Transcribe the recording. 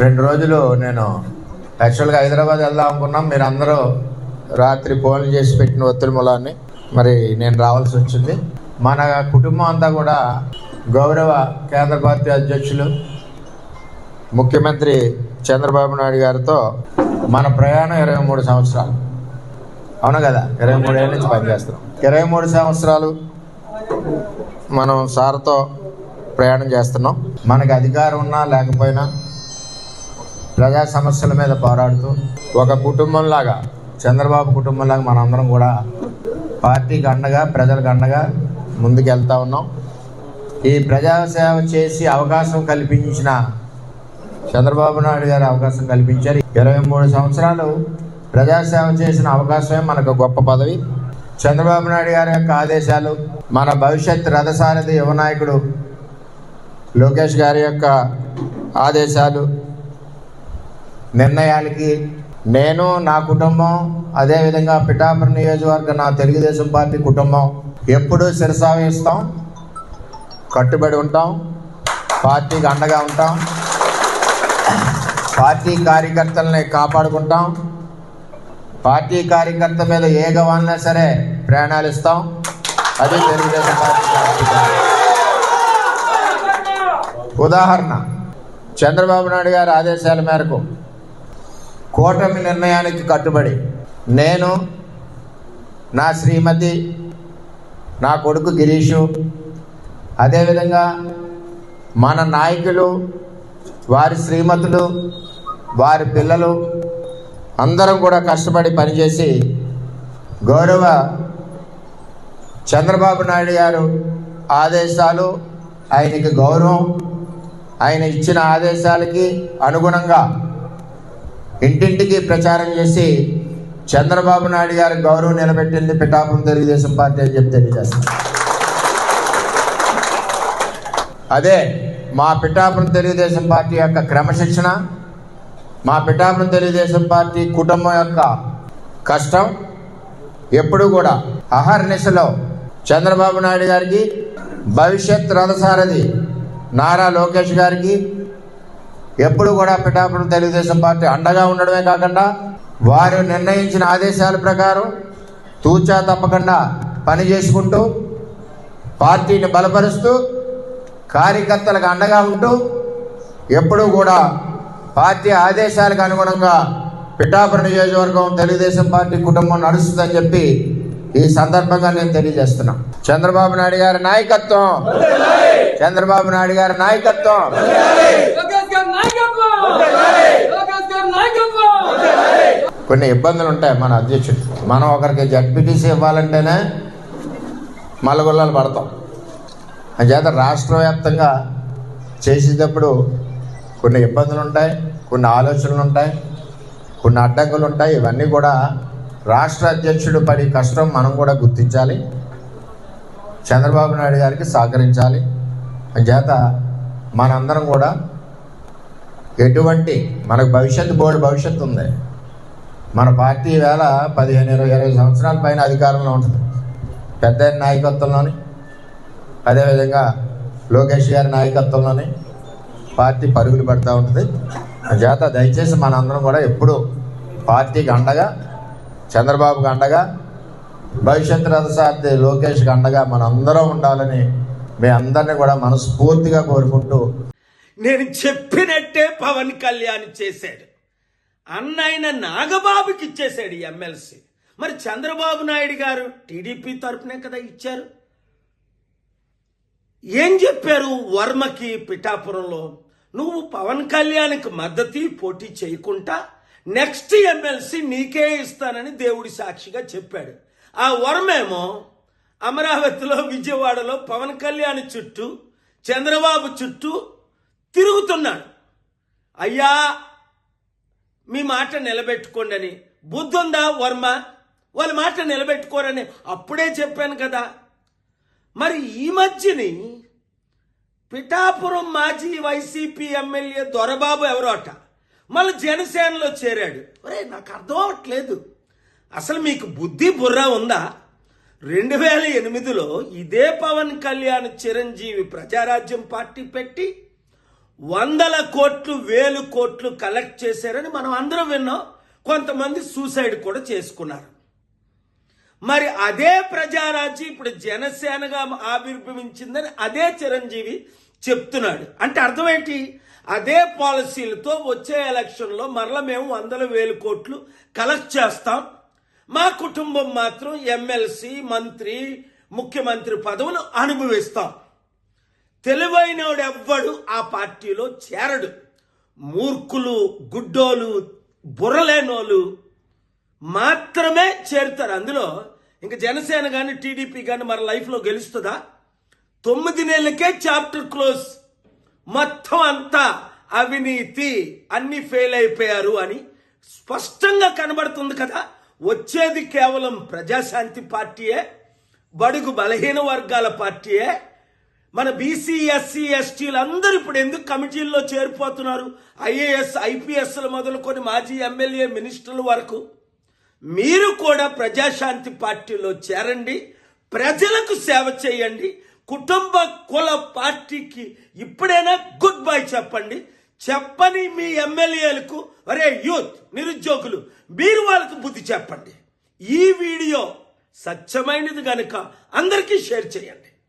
రెండు రోజులు నేను యాక్చువల్గా హైదరాబాద్ వెళ్దాం అనుకున్నాం. మీరు అందరూ రాత్రి ఫోన్లు చేసి పెట్టిన ఒత్తిడి మూలాన్ని మరి నేను రావాల్సి వచ్చింది. మన కుటుంబం అంతా కూడా గౌరవ కేంద్ర పార్టీ అధ్యక్షులు ముఖ్యమంత్రి చంద్రబాబు నాయుడు గారితో మన ప్రయాణం ఇరవై మూడు సంవత్సరాలు. అవును కదా? ఇరవై మూడేళ్ళ నుంచి పనిచేస్తున్నాం. ఇరవై మూడు సంవత్సరాలు మనం సార్తో ప్రయాణం చేస్తున్నాం. మనకు అధికారం ఉన్నా లేకపోయినా ప్రజా సమస్యల మీద పోరాడుతూ ఒక కుటుంబంలాగా చంద్రబాబు కుటుంబంలాగా మనందరం కూడా పార్టీకి అండగా ప్రజలకు అండగా ముందుకెళ్తా ఉన్నాం. ఈ ప్రజాసేవ చేసి అవకాశం కల్పించిన చంద్రబాబు నాయుడు గారు అవకాశం కల్పించారు. ఇరవై మూడు సంవత్సరాలు ప్రజాసేవ చేసిన అవకాశమే మనకు గొప్ప పదవి. చంద్రబాబు నాయుడు గారి యొక్క ఆదేశాలు మన భవిష్యత్ రథసారథి యువ నాయకుడు లోకేష్ గారి యొక్క ఆదేశాలు నిర్ణయాలకి నేను నా కుటుంబం అదేవిధంగా పిఠాపురం నియోజకవర్గ నా తెలుగుదేశం పార్టీ కుటుంబం ఎప్పుడూ శిరసావేస్తాం కట్టుబడి ఉంటాం పార్టీకి అండగా ఉంటాం పార్టీ కార్యకర్తల్ని కాపాడుకుంటాం పార్టీ కార్యకర్త మీద ఏ గవాలన్నా సరే ప్రయాణాలు ఇస్తాం. అది తెలుగుదేశం పార్టీ ఉదాహరణ చంద్రబాబు నాయుడు గారి ఆదేశాల మేరకు కూటమి నిర్ణయానికి కట్టుబడి నేను నా శ్రీమతి నా కొడుకు గిరీషు అదేవిధంగా మన నాయకులు వారి శ్రీమతులు వారి పిల్లలు అందరం కూడా కష్టపడి పనిచేసి గౌరవ చంద్రబాబు నాయుడు గారు ఆదేశాలు ఆయనకి గౌరవం ఆయన ఇచ్చిన ఆదేశాలకి అనుగుణంగా ఇంటింటికి ప్రచారం చేసి చంద్రబాబు నాయుడు గారి గౌరవం నిలబెట్టింది పిఠాపురం తెలుగుదేశం పార్టీ అని చెప్పి తెలియజేస్తాను. అదే మా పిఠాపురం తెలుగుదేశం పార్టీ యొక్క క్రమశిక్షణ మా పిఠాపురం తెలుగుదేశం పార్టీ కుటుంబం యొక్క కష్టం ఎప్పుడు కూడా అహర్నిశలో చంద్రబాబు నాయుడు గారికి భవిష్యత్ రథసారథి నారా లోకేష్ గారికి ఎప్పుడు కూడా పిఠాపురం తెలుగుదేశం పార్టీ అండగా ఉండడమే కాకుండా వారు నిర్ణయించిన ఆదేశాల ప్రకారం తూచా తప్పకుండా పని చేసుకుంటూ పార్టీని బలపరుస్తూ కార్యకర్తలకు అండగా ఉంటూ ఎప్పుడూ కూడా పార్టీ ఆదేశాలకు అనుగుణంగా పిఠాపురం నియోజకవర్గం తెలుగుదేశం పార్టీ కుటుంబం నడుస్తుందని చెప్పి ఈ సందర్భంగా నేను తెలియజేస్తున్నా. చంద్రబాబు నాయుడు గారి నాయకత్వం. చంద్రబాబు నాయుడు గారి నాయకత్వం. కొన్ని ఇబ్బందులు ఉంటాయి మన అధ్యక్షుడు. మనం ఒకరికి జడ్పీటీసీ ఇవ్వాలంటేనే మల్లగొల్లాలు పడతాం. అంచేత రాష్ట్ర వ్యాప్తంగా చేసేటప్పుడు కొన్ని ఇబ్బందులు ఉంటాయి కొన్ని ఆలోచనలు ఉంటాయి కొన్ని అడ్డంకులు ఉంటాయి ఇవన్నీ కూడా రాష్ట్ర అధ్యక్షుడు పడి కష్టం మనం కూడా గుర్తించాలి. చంద్రబాబు నాయుడు గారికి సహకరించాలి. అంచేత మనందరం కూడా ఎటువంటి మనకు భవిష్యత్తు బోర్డు భవిష్యత్తు ఉంది. మన పార్టీ వేళ పదిహేను ఇరవై ఇరవై సంవత్సరాల పైన అధికారంలో ఉంటుంది. పెద్ద నాయకత్వంలోని అదేవిధంగా లోకేష్ గారి నాయకత్వంలోని పార్టీ పరుగులు పెడతా ఉంటుంది. చేత దయచేసి మనందరం కూడా ఎప్పుడు పార్టీకి అండగా చంద్రబాబుకి అండగా భవిష్యత్ రథసార్థి లోకేష్కి అండగా మనందరం ఉండాలని మీ అందరినీ కూడా మనస్ఫూర్తిగా కోరుకుంటూ నేను చెప్పినట్టే పవన్ కళ్యాణ్ చేశాడు. అన్నైన నాగబాబుకి ఇచ్చేశాడు ఎమ్మెల్సీ. మరి చంద్రబాబు నాయుడు గారు టీడీపీ తరఫునే కదా ఇచ్చారు. ఏం చెప్పారు వర్మకి పిఠాపురంలో? నువ్వు పవన్ కళ్యాణ్కి మద్దతు పోటీ చేయకుండా నెక్స్ట్ ఎమ్మెల్సీ నీకే ఇస్తానని దేవుడి సాక్షిగా చెప్పాడు. ఆ వర్మేమో అమరావతిలో విజయవాడలో పవన్ కళ్యాణ్ చుట్టూ చంద్రబాబు చుట్టూ తిరుగుతున్నాడు. అయ్యా మీ మాట నిలబెట్టుకోండి అని బుద్ధుందా వర్మ? వాళ్ళ మాట నిలబెట్టుకోరని అప్పుడే చెప్పాను కదా. మరి ఈ మధ్యని పిఠాపురం మాజీ వైసీపీ ఎమ్మెల్యే దొరబాబు ఎవరో అట. మళ్ళీ జనసేనలో చేరాడు. ఒరే నాకు అర్థం అవట్లేదు అసలు మీకు బుద్ధి బుర్ర ఉందా? రెండు వేల ఎనిమిదిలో ఇదే పవన్ కళ్యాణ్ చిరంజీవి ప్రజారాజ్యం పార్టీ పెట్టి వందల కోట్లు వేలు కోట్లు కలెక్ట్ చేశారని మనం అందరం విన్నాం. కొంతమంది సూసైడ్ కూడా చేసుకున్నారు. మరి అదే ప్రజారాజ్యం ఇప్పుడు జనసేనగా ఆవిర్భవించిందని అదే చిరంజీవి చెప్తున్నాడు. అంటే అర్థం ఏంటి? అదే పాలసీలతో వచ్చే ఎలక్షన్లో మరల మేము వందల వేల కోట్లు కలెక్ట్ చేస్తాం. మా కుటుంబం మాత్రం ఎమ్మెల్సీ మంత్రి ముఖ్యమంత్రి పదవులు అనుభవిస్తాం. తెలివైనోడు ఎవ్వడు ఆ పార్టీలో చేరడు. మూర్ఖులు గుడ్డోలు బుర్రలేనోళ్ళు మాత్రమే చేరుతారు. అందులో ఇంకా జనసేన కానీ టీడీపీ కానీ మన లైఫ్లో గెలుస్తుందా? తొమ్మిది నెలలకే చాప్టర్ క్లోజ్. మొత్తం అంతా అవినీతి అన్ని ఫెయిల్ అయిపోయారు అని స్పష్టంగా కనబడుతుంది కదా. వచ్చేది కేవలం ప్రజాశాంతి పార్టీయే బడుగు బలహీన వర్గాల పార్టీయే మన బీసీ ఎస్సీ ఎస్టీలు అందరూ ఇప్పుడు ఎందుకు కమిటీల్లో చేరిపోతున్నారు? ఐఏఎస్ ఐపీఎస్లు మొదలుకొని మాజీ ఎమ్మెల్యే మినిస్టర్ల వరకు. మీరు కూడా ప్రజాశాంతి పార్టీలో చేరండి. ప్రజలకు సేవ చేయండి. కుటుంబ కుల పార్టీకి ఇప్పుడైనా గుడ్ బై చెప్పండి. చెప్పని మీ ఎమ్మెల్యేలకు అరే యూత్ నిరుద్యోగులు మీరు వాళ్ళకు బుద్ధి చెప్పండి. ఈ వీడియో సత్యమైనది కనుక అందరికీ షేర్ చేయండి.